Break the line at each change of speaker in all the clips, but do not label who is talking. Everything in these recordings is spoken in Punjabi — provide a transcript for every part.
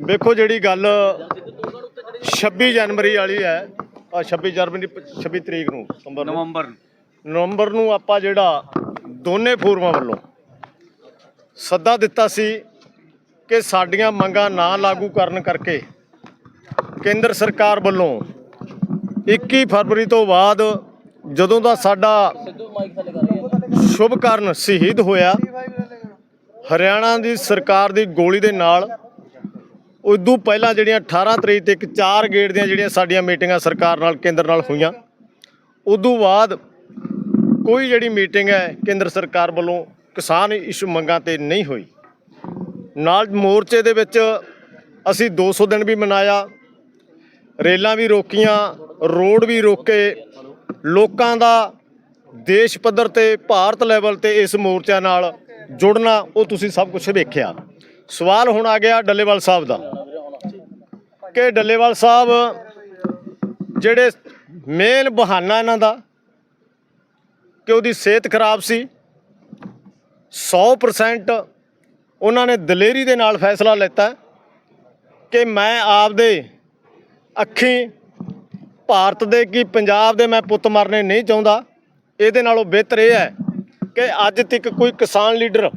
ਵੇਖੋ ਜਿਹੜੀ ਗੱਲ 26 ਜਨਵਰੀ ਵਾਲੀ ਹੈ ਆ 26 ਜਨਵਰੀ 26 ਤਰੀਕ ਨੂੰ ਨਵੰਬਰ ਨੂੰ।
ਨਵੰਬਰ
ਨਵੰਬਰ ਨੂੰ ਆਪਾਂ ਜਿਹੜਾ ਦੋਨੇ ਫੋਰਮਾਂ ਵੱਲੋਂ ਸੱਦਾ ਦਿੱਤਾ ਸੀ ਕਿ ਸਾਡੀਆਂ ਮੰਗਾਂ ਨਾ ਲਾਗੂ ਕਰਨ ਕਰਕੇ ਕੇਂਦਰ ਸਰਕਾਰ ਵੱਲੋਂ 21 ਫਰਵਰੀ ਤੋਂ ਬਾਅਦ ਜਦੋਂ ਦਾ ਸਾਡਾ ਸ਼ੁਭ ਕਰਨ ਸ਼ਹੀਦ ਹੋਇਆ ਹਰਿਆਣਾ ਦੀ ਸਰਕਾਰ ਦੀ ਗੋਲੀ ਦੇ ਨਾਲ ਉਦੋਂ ਪਹਿਲਾਂ ਜਿਹੜੀਆਂ 18 ਤਰੀਕ ਤੇ ਇੱਕ ਚਾਰ ਗੇੜ ਦੀਆਂ ਜਿਹੜੀਆਂ ਸਾਡੀਆਂ ਮੀਟਿੰਗਾਂ ਸਰਕਾਰ ਨਾਲ, ਕੇਂਦਰ ਨਾਲ ਹੋਈਆਂ, ਉਦੋਂ ਬਾਅਦ ਕੋਈ ਜਿਹੜੀ ਮੀਟਿੰਗ ਹੈ ਕੇਂਦਰ ਸਰਕਾਰ ਵੱਲੋਂ ਕਿਸਾਨ ਇਸ਼ੂ ਮੰਗਾਂ ਤੇ ਨਹੀਂ ਹੋਈ। ਨਾਲ ਮੋਰਚੇ ਦੇ ਵਿੱਚ ਅਸੀਂ 200 ਦਿਨ ਵੀ ਮਨਾਇਆ, ਰੇਲਾਂ ਵੀ ਰੋਕੀਆਂ, ਰੋਡ ਵੀ ਰੋਕੇ, ਲੋਕਾਂ ਦਾ ਦੇਸ਼ ਪੱਧਰ ਤੇ, ਭਾਰਤ ਲੈਵਲ ਤੇ ਇਸ ਮੋਰਚਾ ਨਾਲ ਜੁੜਨਾ, ਉਹ ਤੁਸੀਂ ਸਭ ਕੁਝ ਵੇਖਿਆ। ਸਵਾਲ ਹੁਣ ਆ ਗਿਆ ਡੱਲੇਵਾਲ ਸਾਹਿਬ ਦਾ। ਕਿ ਡੱਲੇਵਾਲ ਸਾਹਿਬ ਜਿਹੜੇ ਮੇਨ ਬਹਾਨਾ ਇਹਨਾਂ ਦਾ ਕਿ ਉਹਦੀ ਸਿਹਤ ਖਰਾਬ ਸੀ 100% ਉਹਨਾਂ ਨੇ ਦਲੇਰੀ ਦੇ ਨਾਲ ਫੈਸਲਾ ਲਿੱਤਾ ਕਿ ਮੈਂ ਆਪਦੇ ਅੱਖੀਂ ਭਾਰਤ ਦੇ ਕੀ ਪੰਜਾਬ ਦੇ ਮੈਂ ਪੁੱਤ ਮਰਨੇ ਨਹੀਂ ਚਾਹੁੰਦਾ, ਇਹਦੇ ਨਾਲੋਂ ਬਿਹਤਰ ਇਹ ਹੈ ਕਿ ਅੱਜ ਤੱਕ ਕੋਈ ਕਿਸਾਨ ਲੀਡਰ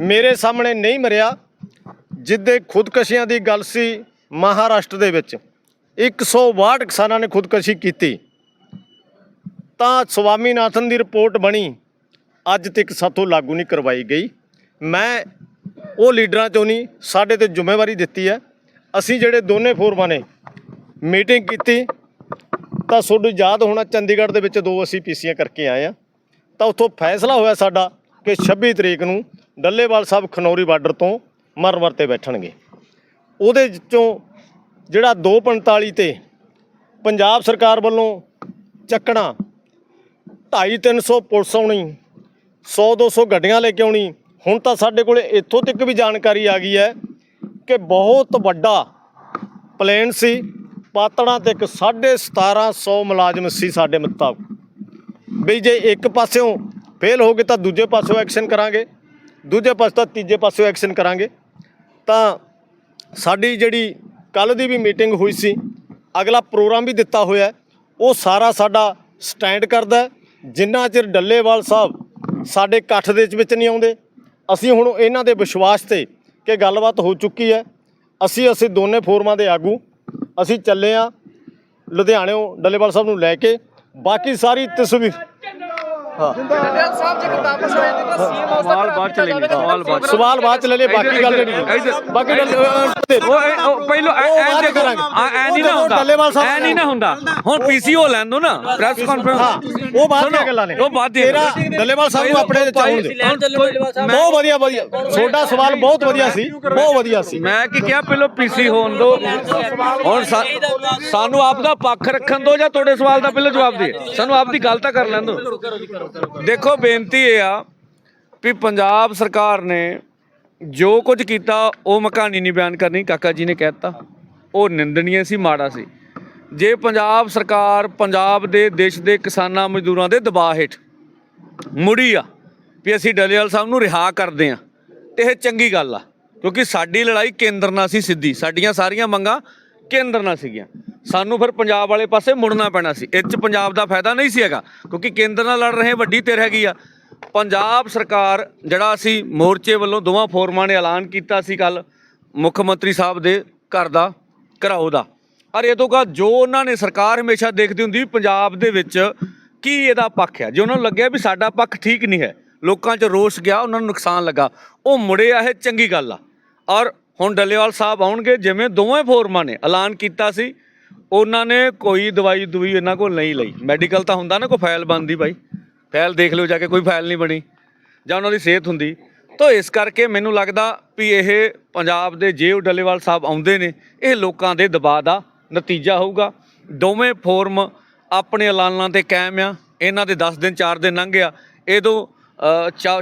ਮੇਰੇ ਸਾਹਮਣੇ ਨਹੀਂ ਮਰਿਆ, ਜਿੱਦੇ ਖੁਦਕਸ਼ੀਆਂ ਦੀ ਗੱਲ ਸੀ ਮਹਾਰਾਸ਼ਟਰ ਦੇ ਵਿੱਚ 162 ਕਿਸਾਨਾਂ ਨੇ ਖੁਦਕਸ਼ੀ ਕੀਤੀ। ਤਾਂ ਸਵਾਮੀਨਾਥਨ ਦੀ ਰਿਪੋਰਟ ਬਣੀ, ਅੱਜ ਤੱਕ ਸਾਥੋਂ ਲਾਗੂ ਨਹੀਂ ਕਰਵਾਈ ਗਈ। ਮੈਂ ਉਹ ਲੀਡਰਾਂ ਚੋਂ ਨਹੀਂ, ਸਾਡੇ ਤੇ ਜ਼ਿੰਮੇਵਾਰੀ ਦਿੱਤੀ ਹੈ। ਅਸੀਂ ਜਿਹੜੇ ਦੋਨੇ ਫੋਰਮਾਂ ਨੇ ਮੀਟਿੰਗ ਕੀਤੀ, ਤਾਂ ਤੁਹਾਨੂੰ ਯਾਦ ਹੋਣਾ ਚੰਡੀਗੜ੍ਹ ਦੇ ਵਿੱਚ ਦੋ ਅਸੀਂ ਪੀਸੀਆਂ ਕਰਕੇ ਆਏ ਆ ਤਾਂ ਉੱਥੋਂ ਫੈਸਲਾ ਹੋਇਆ ਸਾਡਾ ਕਿ 26 ਤਰੀਕ ਨੂੰ ਡੱਲੇਵਾਲ ਸਾਹਿਬ ਖਨੌਰੀ ਬਾਰਡਰ ਤੋਂ ਮਰਮਰ ਤੇ ਬੈਠਣਗੇ। ਉਹਦੇ ਵਿੱਚੋਂ ਜਿਹੜਾ 245 ਤੇ ਪੰਜਾਬ ਸਰਕਾਰ ਵੱਲੋਂ ਚੱਕਣਾ 2.5 300 ਪੁਲਿਸ ਆਉਣੀ 100 200 ਗੱਡੀਆਂ ਲੈ ਕੇ ਆਉਣੀ, ਹੁਣ ਤਾਂ ਸਾਡੇ ਕੋਲੇ ਇੱਥੋਂ ਤੱਕ ਵੀ ਜਾਣਕਾਰੀ ਆ ਗਈ ਹੈ ਕਿ ਬਹੁਤ ਵੱਡਾ ਪਲੇਨ ਸੀ, ਪਾਤੜਾਂ ਤੇ ਇੱਕ 1750 ਮੁਲਾਜ਼ਮ ਸੀ ਸਾਡੇ ਮੁਤਾਬਕ। ਵੀ ਜੇ ਇੱਕ ਪਾਸਿਓਂ ਫੇਲ ਹੋ ਗਏ ਤਾਂ ਦੂਜੇ ਪਾਸਿਓਂ ਐਕਸ਼ਨ ਕਰਾਂਗੇ, ਦੂਜੇ ਪਾਸੇ ਤਾਂ ਤੀਜੇ ਪਾਸਿਓਂ ਐਕਸ਼ਨ ਕਰਾਂਗੇ, ਤਾਂ ਸਾਡੀ ਜਿਹੜੀ ਕੱਲ ਦੀ ਵੀ ਮੀਟਿੰਗ ਹੋਈ ਸੀ, ਅਗਲਾ ਪ੍ਰੋਗਰਾਮ ਵੀ ਦਿੱਤਾ ਹੋਇਆ ਉਹ ਸਾਰਾ ਸਾਡਾ ਸਟੈਂਡ ਕਰਦਾ ਹੈ। ਜਿੰਨਾ ਚਿਰ ਡੱਲੇਵਾਲ ਸਾਹਿਬ ਸਾਡੇ ਇਕੱਠ ਦੇ ਵਿੱਚ ਨਹੀਂ ਆਉਂਦੇ, ਅਸੀਂ ਹੁਣ ਇਹਨਾਂ ਦੇ ਵਿਸ਼ਵਾਸ ਤੇ ਕਿ ਗੱਲਬਾਤ ਹੋ ਚੁੱਕੀ ਹੈ ਅਸੀਂ ਅਸੀਂ ਦੋਨੇ ਫੋਰਮਾਂ ਦੇ ਆਗੂ, ਅਸੀਂ ਚੱਲੇ ਆ ਲੁਧਿਆਣਿਓਂ ਡੱਲੇਵਾਲ ਸਾਹਿਬ ਨੂੰ ਲੈ ਕੇ ਬਾਕੀ ਸਾਰੀ ਤਸਵੀਰ ਹਾਂ।
ਡੱਲੇਵਾਲ ਸਾਹਿਬ ਜੇਕਰ ਵਾਪਸ ਹੋਏ ਨੇ ਤਾਂ ਸੀਐਮ ਹਾਊਸ ਦਾ
ਸਵਾਲ ਬਾਅਦ ਚ ਲੈ ਲਈ, ਸਵਾਲ ਬਾਅਦ ਚ।
ਸਵਾਲ ਬਾਅਦ ਚ ਲੈ ਲੈ ਬਾਕੀ ਗੱਲ ਨਹੀਂ ਬਾਕੀ ਗੱਲ
ਉਹ ਪਹਿਲਾਂ ਐ ਦੇਖੋ ਨਹੀਂ ਨਾ ਹੁੰਦਾ।
ਡੱਲੇਵਾਲ ਸਾਹਿਬ
ਐ ਨਹੀਂ ਨਾ ਹੁੰਦਾ। ਹੁਣ ਪੀਸੀਓ ਲੈਣ ਦੋ ਨਾ ਪ੍ਰੈਸ ਕਾਨਫਰੰਸ
ਉਹ ਬਾਅਦ ਦੀਆਂ ਗੱਲਾਂ ਨੇ।
ਉਹ ਬਾਅਦ ਦੀਆਂ
ਤੇਰਾ ਡੱਲੇਵਾਲ ਸਾਹਿਬ ਨੂੰ ਆਪਣੇ ਚਾਉਣ ਦੇ ਬਹੁਤ ਵਧੀਆ ਵਧੀਆ। ਤੁਹਾਡਾ ਸਵਾਲ ਬਹੁਤ ਵਧੀਆ ਸੀ ਬਹੁਤ ਵਧੀਆ ਸੀ।
ਮੈਂ ਕੀ ਕਿਹਾ ਪਹਿਲਾਂ ਪੀਸੀ ਹੋਣ ਦੋ? ਹੁਣ ਸਾਨੂੰ ਆਪ ਦਾ ਪੱਖ ਰੱਖਣ ਦੋ ਜਾਂ ਤੁਹਾਡੇ ਸਵਾਲ ਦਾ ਪਹਿਲਾਂ ਜਵਾਬ ਦੇ? ਸਾਨੂੰ ਆਪ ਦੀ ਗੱਲ ਤਾਂ ਕਰ ਲੈਣ ਦੋ। ਦੇਖੋ ਬੇਨਤੀ ਇਹ ਆ ਵੀ ਪੰਜਾਬ ਸਰਕਾਰ ਨੇ ਜੋ ਕੁਝ ਕੀਤਾ ਉਹ ਮੈਂ ਕਹਾਣੀ ਨਹੀਂ ਬਿਆਨ ਕਰਨੀ। ਕਾਕਾ ਜੀ ਨੇ ਕਹਿਤਾ ਉਹ ਨਿੰਦਣੀय ਸੀ ਮਾੜਾ ਸੀ। ਜੇ ਪੰਜਾਬ ਸਰਕਾਰ ਪੰਜਾਬ ਦੇ ਦੇਸ਼ ਦੇ ਕਿਸਾਨਾਂ ਮਜ਼ਦੂਰਾਂ ਦੇ ਦਬਾਅ ਹੇਠ ਮੁੜੀ ਆ ਵੀ ਅਸੀਂ ਡਲੇਵਾਲ ਸਾਹਿਬ ਨੂੰ ਰਿਹਾ ਕਰਦੇ ਆ ਤੇ ਇਹ ਚੰਗੀ ਗੱਲ ਆ, ਕਿਉਂਕਿ ਸਾਡੀ ਲੜਾਈ ਕੇਂਦਰ ਨਾਲ ਸੀ ਸਿੱਧੀ, ਸਾਡੀਆਂ ਸਾਰੀਆਂ ਮੰਗਾਂ ਕੇਂਦਰ ਨਾਲ ਸੀਗੀਆਂ। ਸਾਨੂੰ ਫਿਰ ਪੰਜਾਬ ਵਾਲੇ ਪਾਸੇ ਮੁੜਨਾ ਪੈਣਾ ਸੀ, ਇਹ 'ਚ ਪੰਜਾਬ ਦਾ ਫਾਇਦਾ ਨਹੀਂ ਸੀ ਹੈਗਾ, ਕਿਉਂਕਿ ਕੇਂਦਰ ਨਾਲ ਲੜ ਰਹੇ ਵੱਡੀ ਧਿਰ ਹੈਗੀ ਆ। ਪੰਜਾਬ ਸਰਕਾਰ, ਜਿਹੜਾ ਅਸੀਂ ਮੋਰਚੇ ਵੱਲੋਂ ਦੋਵਾਂ ਫੋਰਮਾਂ ਨੇ ਐਲਾਨ ਕੀਤਾ ਸੀ ਕੱਲ ਮੁੱਖ ਮੰਤਰੀ ਸਾਹਿਬ ਦੇ ਘਰ ਦਾ, ਘਰਾਓ ਦਾ। ਔਰ ਇਹ ਤੋਂ ਬਾਅਦ ਜੋ ਉਹਨਾਂ ਨੇ ਸਰਕਾਰ ਹਮੇਸ਼ਾ ਦੇਖਦੀ ਹੁੰਦੀ ਪੰਜਾਬ ਦੇ ਵਿੱਚ ਕੀ ਇਹਦਾ ਪੱਖ ਹੈ? ਜੇ ਉਹਨਾਂ ਨੂੰ ਲੱਗਿਆ ਵੀ ਸਾਡਾ ਪੱਖ ਠੀਕ ਨਹੀਂ ਹੈ, ਲੋਕਾਂ 'ਚ ਰੋਸ ਗਿਆ, ਉਹਨਾਂ ਨੂੰ ਨੁਕਸਾਨ ਲੱਗਾ, ਉਹ ਮੁੜੇ ਆ, ਇਹ ਚੰਗੀ ਗੱਲ ਆ। ਔਰ ਹੁਣ ਡੱਲੇਵਾਲ ਸਾਹਿਬ ਆਉਣਗੇ, ਜਿਵੇਂ ਦੋਵੇਂ ਫੋਰਮਾਂ ਨੇ, ਐਲਾਨ ਕੀਤਾ ਸੀ, ਉਹਨਾਂ ਨੇ ਕੋਈ ਦਵਾਈ ਦੂਈ ਇਹਨਾਂ ਕੋਲ ਨਹੀਂ ਲਈ। ਮੈਡੀਕਲ ਤਾਂ ਹੁੰਦਾ ਨਾ, ਕੋਈ ਫਾਈਲ ਬਣਦੀ ਬਾਈ। ਫਾਈਲ ਦੇਖ ਲਿਓ ਜਾ ਕੇ, ਕੋਈ ਫਾਈਲ ਨਹੀਂ ਬਣੀ। ਜਾਂ ਉਹਨਾਂ ਦੀ ਸਿਹਤ ਹੁੰਦੀ। ਤਾਂ ਇਸ ਕਰਕੇ ਮੈਨੂੰ ਲੱਗਦਾ ਵੀ ਇਹ ਪੰਜਾਬ ਦੇ ਜੇ ਉਹ ਡੱਲੇਵਾਲ ਸਾਹਿਬ ਆਉਂਦੇ ਨੇ, ਇਹ ਲੋਕਾਂ ਦੇ ਦਬਾਅ ਦਾ ਨਤੀਜਾ ਹੋਊਗਾ। ਦੋਵੇਂ ਫੋਰਮ ਆਪਣੇ ਐਲਾਨਾਂ ਤੇ ਕਾਇਮ ਆ। ਇਹਨਾਂ ਦੇ 10 ਦਿਨ 4 ਦਿਨ ਲੰਘ ਗਿਆ। ਇਹਦੋਂ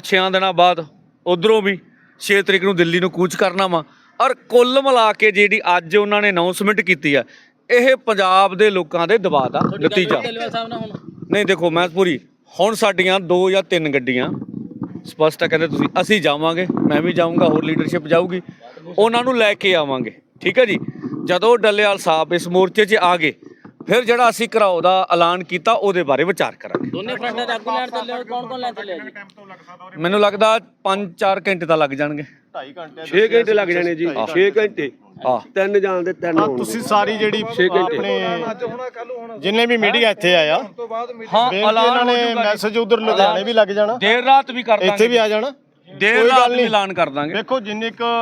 6 ਦਿਨਾਂ ਬਾਅਦ ਉਧਰੋਂ ਵੀ 6 ਤਰੀਕ ਨੂੰ ਦਿੱਲੀ ਨੂੰ ਕੂਚ ਕਰਨਾ ਵਾ। ਔਰ ਕੁੱਲ ਮਿਲਾ ਕੇ ਜਿਹੜੀ ਅੱਜ ਉਹਨਾਂ ਨੇ ਅਨਾਉਂਸਮੈਂਟ ਕੀਤੀ ਆ ਇਹ ਪੰਜਾਬ ਦੇ ਲੋਕਾਂ ਦੇ ਦਬਾਅ ਦਾ ਨਤੀਜਾ। ਨਹੀਂ ਦੇਖੋ ਮੈਂ ਪੂਰੀ ਹੁਣ ਸਾਡੀਆਂ ਦੋ ਜਾਂ ਤਿੰਨ ਗੱਡੀਆਂ ਸਪਸ਼ਟ ਆ ਕਹਿੰਦੇ ਤੁਸੀਂ ਅਸੀਂ ਜਾਵਾਂਗੇ ਮੈਂ ਵੀ ਜਾਊਂਗਾ ਹੋਰ ਲੀਡਰਸ਼ਿਪ ਜਾਊਗੀ। ਉਹਨਾਂ ਨੂੰ ਲੈ ਕੇ ਆਵਾਂਗੇ। ਠੀਕ ਹੈ ਜੀ? ਜਦੋਂ ਡੱਲੇਵਾਲ ਸਾਹਿਬ ਇਸ ਮੋਰਚੇ 'ਚ ਆ ਗਏ ਫਿਰ ਜਿਹੜਾ ਅਸੀਂ ਘਰਾਓ ਦਾ ਐਲਾਨ ਕੀਤਾ ਉਹਦੇ ਬਾਰੇ ਵਿਚਾਰ ਕਰਾਂਗੇ।
ਦੋਨੇ ਫਰੰਟਾਂ ਦੇ ਆਗੂ ਲੈਣ ਚੱਲੇ ਕੌਣ ਕੌਣ ਲੈਣ ਚੱਲੇ ਜੀ?
ਮੈਨੂੰ ਲੱਗਦਾ 5-4 ਘੰਟੇ ਤਾਂ ਲੱਗ ਜਾਣਗੇ।
2.5 ਘੰਟੇ
6 ਘੰਟੇ ਲੱਗ ਜਾਣੇ ਜੀ। 6 ਘੰਟੇ।
ਆ।
ਤਿੰਨ ਜਾਣ ਦੇ ਤਿੰਨ ਹੋਣ
ਤੁਸੀਂ ਸਾਰੀ ਜਿਹੜੀ ਆਪਣੇ ਜਿੰਨੇ ਵੀ ਮੀਡੀਆ ਇੱਥੇ ਆਇਆ
ਹਾਂ ਐਲਾਨ
ਨੇ ਮੈਸੇਜ ਉਧਰ ਲੁਧਿਆਣੇ ਵੀ ਲੱਗ ਜਾਣਾ।
ਦੇਰ ਰਾਤ ਵੀ ਕਰ ਦਾਂਗੇ
ਇੱਥੇ ਵੀ ਆ ਜਾਣਾ।
ਦੇਰ ਰਾਤ। ਐਲਾਨ ਕਰ ਦਾਂਗੇ।
ਦੇਖੋ ਜਿੰਨੇ ਕ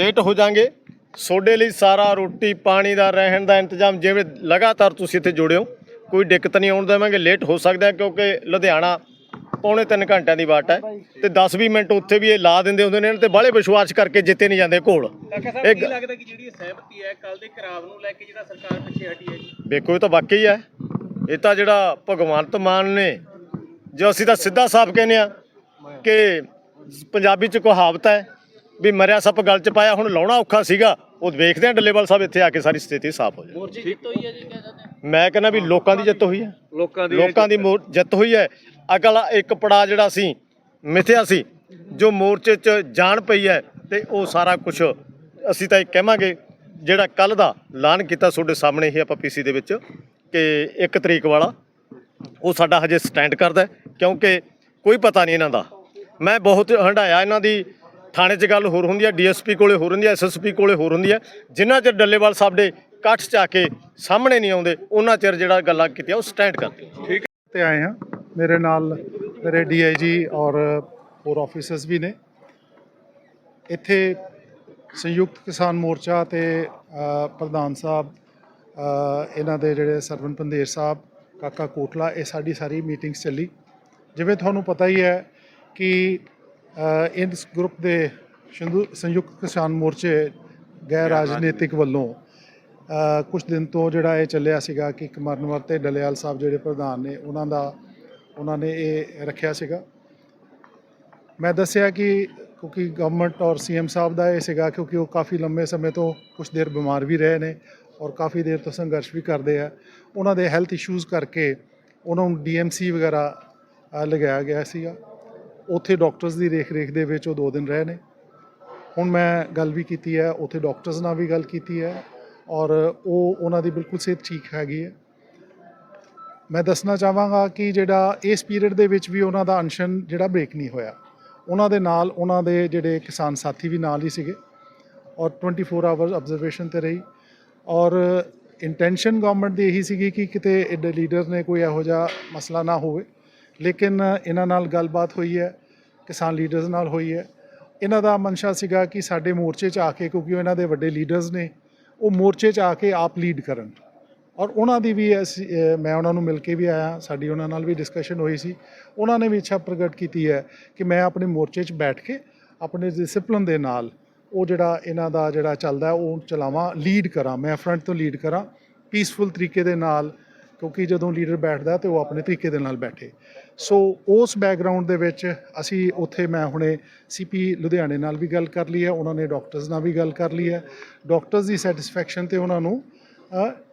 ਲੇਟ ਹੋ ਜਾਾਂਗੇ ਤੁਹਾਡੇ ਲਈ ਸਾਰਾ ਰੋਟੀ ਪਾਣੀ ਦਾ ਰਹਿਣ ਦਾ ਇੰਤਜ਼ਾਮ ਜਿਵੇਂ ਲਗਾਤਾਰ ਤੁਸੀਂ ਇੱਥੇ ਜੁੜਿਓ ਕੋਈ ਦਿੱਕਤ ਨਹੀਂ ਆਉਣ ਦੇਵਾਂਗੇ ਲੇਟ ਹੋ ਸਕਦਾ ਹੈ ਕਿਉਂਕਿ ਲੁਧਿਆਣਾ ਪੌਣੇ 3 ਘੰਟਿਆਂ ਦੀ ਵਾਟ ਹੈ ਤੇ 10-20 ਮਿੰਟ ਉੱਥੇ ਵੀ ਇਹ ਲਾ ਦਿੰਦੇ ਹੁੰਦੇ ਨੇ ਇਹਨਾਂ ਤੇ ਬਾਹਲੇ ਵਿਸ਼ਵਾਸ ਕਰਕੇ ਜਿੱਤੇ ਨਹੀਂ ਜਾਂਦੇ ਘੋਲ। ਇਹ ਗ-
ਲੱਗਦਾ ਕਿ ਜਿਹੜੀ ਇਹ ਸਹਿਮਤੀ ਹੈ ਕੱਲ ਦੇ ਖਰਾਬ ਨੂੰ ਲੈ ਕੇ ਜਿਹੜਾ ਸਰਕਾਰ ਪਿੱਛੇ ਹਟੀ ਹੈ ਜੀ?
ਵੇਖੋ ਇਹ ਤਾਂ ਵਾਕਈ ਹੈ। ਇਹ ਤਾਂ ਜਿਹੜਾ ਭਗਵੰਤ ਮਾਨ ਨੇ ਜੋ ਅਸੀਂ ਤਾਂ ਸਿੱਧਾ ਸਾਫ਼ ਕਹਿੰਦੇ ਆ ਕਿ ਪੰਜਾਬੀ ਚ ਕਹਾਵਤ ਹੈ ਵੀ ਮਰਿਆ ਸੱਪ ਗਲ ਚ ਪਾਇਆ ਹੁਣ ਲਾਉਣਾ ਔਖਾ ਸੀਗਾ। ਉਹ ਵੇਖਦੇ ਆ ਡੱਲੇਵਾਲ ਸਾਹਿਬ ਇੱਥੇ ਆ ਕੇ ਸਾਰੀ ਸਥਿਤੀ ਸਾਫ਼ ਹੋ ਜਾਏ
ਮੋਰਚੇ ਜਿੱਤ ਹੋਈ ਹੈ ਜੀ ਕਹਿ ਸਕਦੇ ਆ।
ਮੈਂ ਕਹਿੰਦਾ ਵੀ ਲੋਕਾਂ ਦੀ ਜਿੱਤ ਹੋਈ ਹੈ।
ਲੋਕਾਂ ਦੀ
ਲੋਕਾਂ ਦੀ ਮੋਰ- ਜਿੱਤ ਹੋਈ ਹੈ। ਅਗਲਾ ਇੱਕ ਪੜਾ ਜਿਹੜਾ ਸੀ ਮਿਥਿਆ ਸੀ ਜੋ ਮੋਰਚੇ 'ਚ ਜਾਣ ਪਈ ਹੈ ਤੇ ਉਹ ਸਾਰਾ ਕੁਝ ਅਸੀਂ ਤਾਂ ਇਹ ਕਹਾਂਗੇ ਜਿਹੜਾ ਕੱਲ ਦਾ ਐਲਾਨ ਕੀਤਾ ਤੁਹਾਡੇ ਸਾਹਮਣੇ ਹੀ ਆਪਾਂ ਪੀਸੀ ਦੇ ਵਿੱਚ ਕਿ 1 ਤਰੀਕ ਵਾਲਾ ਉਹ ਸਾਡਾ ਹਜੇ ਸਟੈਂਡ ਕਰਦਾ ਹੈ, ਕਿਉਂਕਿ ਕੋਈ ਪਤਾ ਨਹੀਂ ਇਹਨਾਂ ਦਾ। ਮੈਂ ਬਹੁਤ ਹੰਡਾਇਆ ਇਹਨਾਂ ਦੀ ਥਾਣੇ 'ਚ ਗੱਲ ਹੋਰ ਹੁੰਦੀ ਹੈ ਡੀਐਸਪੀ ਕੋਲੇ ਹੋਰ ਹੁੰਦੀ ਹੈ ਐਸਐਸਪੀ ਕੋਲੇ ਹੋਰ ਹੁੰਦੀ ਹੈ ਜਿੰਨਾ ਚਿਰ ਡੱਲੇਵਾਲ ਸਾਹਿਬ ਦੇ ਇਕੱਠ 'ਚ ਆ ਕੇ ਸਾਹਮਣੇ ਨਹੀਂ ਆਉਂਦੇ, ਉਹਨਾਂ ਚਿਰ ਜਿਹੜਾ ਗੱਲਾਂ ਕੀਤੀਆਂ, ਉਹ ਸਟੈਂਡ ਕਰਦੇ
ਤੇ ਆਏ ਹਾਂ। ਮੇਰੇ ਨਾਲ ਮੇਰੇ ਡੀਆਈਜੀ ਔਰ ਹੋਰ ਆਫੀਸਰਸ ਵੀ ਨੇ। ਇੱਥੇ ਸੰਯੁਕਤ ਕਿਸਾਨ ਮੋਰਚਾ ਤੇ ਪ੍ਰਧਾਨ ਸਾਹਿਬ ਇਹਨਾਂ ਦੇ ਜਿਹੜੇ ਸਰਵਨ ਪੰਦੇਰ ਸਾਹਿਬ, ਕਾਕਾ ਕੋਟਲਾ, ਇਹ ਸਾਡੀ ਸਾਰੀ ਮੀਟਿੰਗਸ ਚੱਲੀ। ਜਿਵੇਂ ਤੁਹਾਨੂੰ ਪਤਾ ਹੀ ਹੈ ਕਿ ਇਸ ਗਰੁੱਪ ਦੇ ਸੰਯੁ- ਸੰਯੁਕਤ ਕਿਸਾਨ ਮੋਰਚੇ ਗੈਰ ਰਾਜਨੀਤਿਕ ਵੱਲੋਂ ਕੁਝ ਦਿਨ ਤੋਂ ਜਿਹੜਾ ਇਹ ਚੱਲਿਆ ਸੀਗਾ ਕਿ ਕਮਰਨਵਰ ਤੇ ਡਲਿਆਲ ਸਾਹਿਬ ਜਿਹੜੇ ਪ੍ਰਧਾਨ ਨੇ ਉਹਨਾਂ ਦਾ ਉਹਨਾਂ ਨੇ ਇਹ ਰੱਖਿਆ ਸੀਗਾ। ਮੈਂ ਦੱਸਿਆ ਕਿ ਕਿਉਂਕਿ ਗਵਰਨਮੈਂਟ ਔਰ ਸੀਐਮ ਸਾਹਿਬ ਦਾ ਇਹ ਸੀਗਾ ਕਿਉਂਕਿ ਉਹ ਕਾਫੀ ਲੰਬੇ ਸਮੇਂ ਤੋਂ ਕੁਝ ਦੇਰ ਬਿਮਾਰ ਵੀ ਰਹੇ ਨੇ ਔਰ ਕਾਫੀ ਦੇਰ ਤੋਂ ਸੰਘਰਸ਼ ਵੀ ਕਰਦੇ ਆ। ਉਹਨਾਂ ਦੇ ਹੈਲਥ ਇਸ਼ੂਜ਼ ਕਰਕੇ ਉਹਨਾਂ ਨੂੰ ਡੀਐਮਸੀ ਵਗੈਰਾ ਲਗਾਇਆ ਗਿਆ ਸੀਗਾ। ਉੱਥੇ ਡਾਕਟਰਸ ਦੀ ਰੇਖ ਰੇਖ ਦੇ ਵਿੱਚ ਉਹ ਦੋ ਦਿਨ ਰਹੇ ਨੇ। ਹੁਣ ਮੈਂ ਗੱਲ ਵੀ ਕੀਤੀ ਹੈ, ਉੱਥੇ ਡਾਕਟਰਸ ਨਾਲ ਵੀ ਗੱਲ ਕੀਤੀ ਹੈ ਔਰ ਉਹ ਉਹਨਾਂ ਦੀ ਬਿਲਕੁਲ ਸਿਹਤ ਠੀਕ ਹੈਗੀ ਹੈ। ਮੈਂ ਦੱਸਣਾ ਚਾਹਾਂਗਾ ਕਿ ਜਿਹੜਾ ਇਸ ਪੀਰੀਅਡ ਦੇ ਵਿੱਚ ਵੀ ਉਹਨਾਂ ਦਾ ਅਨਸ਼ਨ ਜਿਹੜਾ ਬ੍ਰੇਕ ਨਹੀਂ ਹੋਇਆ। ਉਹਨਾਂ ਦੇ ਨਾਲ ਉਹਨਾਂ ਦੇ ਜਿਹੜੇ ਕਿਸਾਨ ਸਾਥੀ ਵੀ ਨਾਲ ਹੀ ਸੀਗੇ ਔਰ 24 ਆਵਰਸ ਆਬਜ਼ਰਵੇਸ਼ਨ ਤੇ ਰਹੀ ਔਰ ਇੰਟੈਂਸ਼ਨ ਗਵਰਨਮੈਂਟ ਦੀ ਇਹੀ ਸੀਗੀ ਕਿ ਕਿਤੇ ਐਡੇ ਲੀਡਰ ਨੇ ਕੋਈ ਇਹੋ ਜਿਹਾ ਮਸਲਾ ਨਾ ਹੋਵੇ। ਲੇਕਿਨ ਇਹਨਾਂ ਨਾਲ ਗੱਲਬਾਤ ਹੋਈ ਹੈ, ਕਿਸਾਨ ਲੀਡਰਸ ਨਾਲ ਹੋਈ ਹੈ। ਇਹਨਾਂ ਦਾ ਮਨਸ਼ਾ ਸੀਗਾ ਕਿ ਸਾਡੇ ਮੋਰਚੇ 'ਚ ਆ ਕੇ, ਕਿਉਂਕਿ ਇਹਨਾਂ ਦੇ ਵੱਡੇ ਲੀਡਰਸ ਨੇ, ਉਹ ਮੋਰਚੇ 'ਚ ਆ ਕੇ ਆਪ ਲੀਡ ਕਰਨ। ਔਰ ਉਹਨਾਂ ਦੀ ਵੀ ਅਸੀਂ ਮੈਂ ਉਹਨਾਂ ਨੂੰ ਮਿਲ ਕੇ ਵੀ ਆਇਆ, ਸਾਡੀ ਉਹਨਾਂ ਨਾਲ ਵੀ ਡਿਸਕਸ਼ਨ ਹੋਈ ਸੀ। ਉਹਨਾਂ ਨੇ ਵੀ ਇੱਛਾ ਪ੍ਰਗਟ ਕੀਤੀ ਹੈ ਕਿ ਮੈਂ ਆਪਣੇ ਮੋਰਚੇ 'ਚ ਬੈਠ ਕੇ ਆਪਣੇ ਡਿਸਪਲਿਨ ਦੇ ਨਾਲ ਉਹ ਜਿਹੜਾ ਇਹਨਾਂ ਦਾ ਜਿਹੜਾ ਚੱਲਦਾ, ਉਹ ਚਲਾਵਾਂ ਲੀਡ ਕਰਾਂ, ਮੈਂ ਫਰੰਟ ਤੋਂ ਲੀਡ ਕਰਾਂ ਪੀਸਫੁਲ ਤਰੀਕੇ ਦੇ ਨਾਲ ਕਿਉਂਕਿ ਜਦੋਂ ਲੀਡਰ ਬੈਠਦਾ ਤੇ ਉਹ ਆਪਣੇ ਤਰੀਕੇ ਦੇ ਨਾਲ ਬੈਠੇ। ਸੋ ਉਸ ਬੈਕਗ੍ਰਾਉਂਡ ਦੇ ਵਿੱਚ ਅਸੀਂ ਉੱਥੇ ਮੈਂ ਹੁਣੇ ਸੀਪੀ ਲੁਧਿਆਣੇ ਨਾਲ ਵੀ ਗੱਲ ਕਰ ਲਈ ਹੈ, ਉਹਨਾਂ ਨੇ ਡਾਕਟਰਸ ਨਾਲ ਵੀ ਗੱਲ ਕਰ ਲਈ ਹੈ। ਡਾਕਟਰਸ ਦੀ ਸੈਟੀਸਫੈਕਸ਼ਨ ਤੇ ਉਹਨਾਂ ਨੂੰ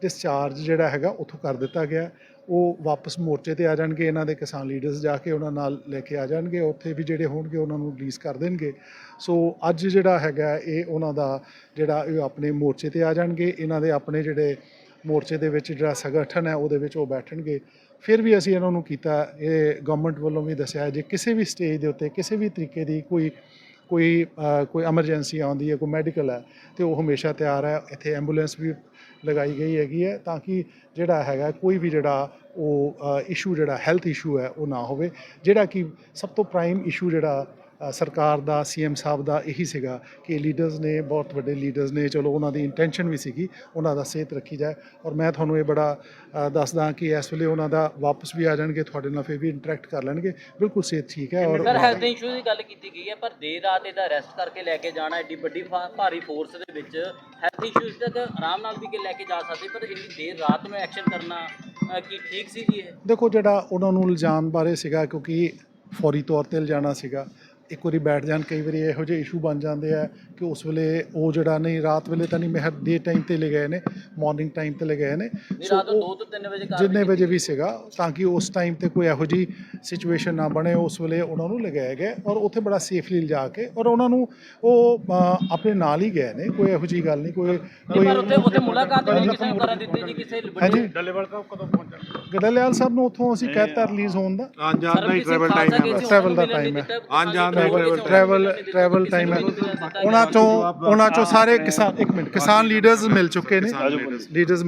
ਡਿਸਚਾਰਜ ਜਿਹੜਾ ਹੈਗਾ ਉੱਥੋਂ ਕਰ ਦਿੱਤਾ ਗਿਆ। ਉਹ ਵਾਪਸ ਮੋਰਚੇ ਤੇ ਆ ਜਾਣਗੇ, ਇਹਨਾਂ ਦੇ ਕਿਸਾਨ ਲੀਡਰਸ ਜਾ ਕੇ ਉਹਨਾਂ ਨਾਲ ਲੈ ਕੇ ਆ ਜਾਣਗੇ, ਉੱਥੇ ਵੀ ਜਿਹੜੇ ਹੋਣਗੇ ਉਹਨਾਂ ਨੂੰ ਰਿਲੀਜ਼ ਕਰ ਦੇਣਗੇ। ਸੋ ਅੱਜ ਜਿਹੜਾ ਹੈਗਾ ਇਹ ਉਹਨਾਂ ਦਾ ਜਿਹੜਾ ਇਹ ਆਪਣੇ ਮੋਰਚੇ ਤੇ ਆ ਜਾਣਗੇ, ਇਹਨਾਂ ਦੇ ਆਪਣੇ ਜਿਹੜੇ ਮੋਰਚੇ ਦੇ ਵਿੱਚ ਜਿਹੜਾ ਸੰਗਠਨ ਹੈ, ਉਹਦੇ ਵਿੱਚ ਉਹ ਬੈਠਣਗੇ। ਫਿਰ ਵੀ ਅਸੀਂ ਇਹਨਾਂ ਨੂੰ ਕੀਤਾ। ਇਹ ਗਵਰਨਮੈਂਟ ਵੱਲੋਂ ਵੀ ਦੱਸਿਆ ਜੇ ਕਿਸੇ ਵੀ ਸਟੇਜ ਦੇ ਉੱਤੇ, ਕਿਸੇ ਵੀ ਤਰੀਕੇ ਦੀ ਕੋਈ ਕੋਈ ਕੋਈ ਐਮਰਜੈਂਸੀ ਆਉਂਦੀ ਹੈ, ਕੋਈ ਮੈਡੀਕਲ ਹੈ, ਤੇ ਉਹ ਹਮੇਸ਼ਾ ਤਿਆਰ ਹੈ। ਇੱਥੇ ਐਂਬੂਲੈਂਸ ਵੀ ਲਗਾਈ ਗਈ ਹੈਗੀ ਹੈ, ਤਾਂ ਕਿ ਜਿਹੜਾ ਹੈਗਾ, ਕੋਈ ਵੀ ਜਿਹੜਾ ਉਹ ਇਸ਼ੂ ਜਿਹੜਾ ਹੈਲਥ ਇਸ਼ੂ ਹੈ, ਉਹ ਨਾ ਹੋਵੇ। ਜਿਹੜਾ ਕਿ ਸਭ ਤੋਂ ਪ੍ਰਾਈਮ ਇਸ਼ੂ ਜਿਹੜਾ ਸਰਕਾਰ ਦਾ ਸੀਐਮ ਸਾਹਿਬ ਦਾ ਇਹੀ ਸੀਗਾ ਕਿ ਲੀਡਰਸ ਨੇ ਬਹੁਤ ਵੱਡੇ ਲੀਡਰਸ ਨੇ ਚਲੋ ਉਹਨਾਂ ਦੀ ਇੰਟੈਂਸ਼ਨ ਵੀ ਸੀਗੀ ਉਹਨਾਂ ਦਾ ਸਿਹਤ ਰੱਖੀ ਜਾਏ। ਔਰ ਮੈਂ ਤੁਹਾਨੂੰ ਇਹ ਬੜਾ ਦੱਸਦਾ ਕਿ ਇਸ ਵੇਲੇ ਉਹਨਾਂ ਦਾ ਵਾਪਸ ਵੀ ਆ ਜਾਣਗੇ ਤੁਹਾਡੇ ਨਾਲ ਫਿਰ ਵੀ ਇੰਟਰੈਕਟ ਕਰ ਲੈਣਗੇ। ਬਿਲਕੁਲ ਸਿਹਤ ਠੀਕ ਹੈ ਔਰ
ਸਰ ਹੈਲਥ ਇਸ਼ੂ ਦੀ ਗੱਲ ਕੀਤੀ ਗਈ ਹੈ ਪਰ ਦੇਰ ਰਾਤ ਇਹਦਾ ਅਰੈਸਟ ਕਰਕੇ ਲੈ ਕੇ ਜਾਣਾ ਐਡੀ ਵੱਡੀ ਭਾਰੀ ਫੋਰਸ ਦੇ ਵਿੱਚ ਹੈਲਥ ਇਸ਼ੂਜ਼ ਤੱਕ ਆਰਾਮ ਨਾਲ ਵੀ ਕਿ ਲੈ ਕੇ ਜਾ ਸਕਦੇ ਪਰ ਇੰਨੀ ਦੇਰ ਰਾਤ ਨੂੰ ਐਕਸ਼ਨ ਕਰਨਾ ਕੀ ਠੀਕ ਸੀ ਜੀ ਇਹ?
ਦੇਖੋ ਜਿਹੜਾ ਉਹਨਾਂ ਨੂੰ ਇਲਜ਼ਾਮ ਬਾਰੇ ਸੀਗਾ ਕਿਉਂਕਿ ਫੌਰੀ ਤੌਰ ਤੇ ਇਲਜ਼ਾਣਾ ਸੀਗਾ ਇੱਕ ਵਾਰੀ ਬੈਠ ਜਾਣ ਕਈ ਵਾਰੀ ਇਹੋ ਜਿਹੇ ਇਸ਼ੂ ਬਣ ਜਾਂਦੇ ਆ ਕਿ ਉਸ ਵੇਲੇ ਉਹ ਜਿਹੜਾ ਨਹੀਂ ਰਾਤ ਵੇਲੇ ਤਾਂ ਨਹੀਂ ਮੈਂ ਡੇ ਟਾਈਮ ਤੇ ਲੈ ਗਏ ਨੇ ਮਾਰਨਿੰਗ ਟਾਈਮ ਤੇ ਲੈ ਗਏ ਨੇ।
ਨਹੀਂ ਰਾਤ ਨੂੰ
ਉਹ-
2 ਤੋਂ 3 ਵਜੇ ਕਾਰ
ਜਿੰਨੇ ਵਜੇ ਵੀ ਸੀਗਾ ਤਾਂ ਕਿ ਉਸ ਟਾਈਮ ਤੇ ਕੋਈ ਇਹੋ ਜੀ ਸਿਚੁਏਸ਼ਨ ਨਾ ਬਣੇ ਉਸ ਵੇਲੇ ਉਹਨਾਂ ਨੂੰ ਲਗਾਇਆ ਗਿਆ ਔਰ ਉੱਥੇ ਬੜਾ ਸੇਫਲੀ ਲਿਜਾ ਕੇ ਔਰ ਉਹਨਾਂ ਨੂੰ ਉਹ ਅ, ਆਪਣੇ ਨਾਲ ਹੀ ਗਏ ਨੇ ਕੋਈ ਇਹੋ ਜੀ ਗੱਲ ਨਹੀਂ ਕੋਈ
ਪਰ ਉੱਥੇ ਉੱਥੇ ਮੁਲਾਕਾਤ ਨਹੀਂ ਕਿਸੇ ਨੂੰ ਕਰਨ ਦਿੱਤੀ ਜੀ ਕਿਸੇ
ਹਾਂਜੀ।
ਡੱਲੇਵਾਲ ਕਦੋਂ ਪਹੁੰਚਣ?
ਗੜਲਿਆਲ ਸਾਹਿਬ ਨੂੰ ਉੱਥੋਂ ਅਸੀਂ ਕਹਿਤਾ ਰਿਲੀਜ਼ ਹੋਣ ਦਾ
ਆਉਣ ਜਾਣ ਦਾ ਹੀ ਟਰੈਵਲ
ਟਾਈਮ ਹੈ, travel ਦਾ time ਹੈ।
ਆਉਣ ਜਾਣ ਦਾ
ਟਰੈਵਲ ਟਰੈਵਲ ਟਰੈਵਲ ਟਾਈਮ ਹੈ ਉਹਨਾਂ ਚੋਂ ਉਹਨਾਂ ਚੋਂ ਸਾਰੇ ਕਿਸਾਨ ਇੱਕ ਮਿੰਟ ਕਿਸਾਨ ਲੀਡਰਸ ਮਿਲ ਚੁੱਕੇ ਨੇ ਲੀਡਰਸ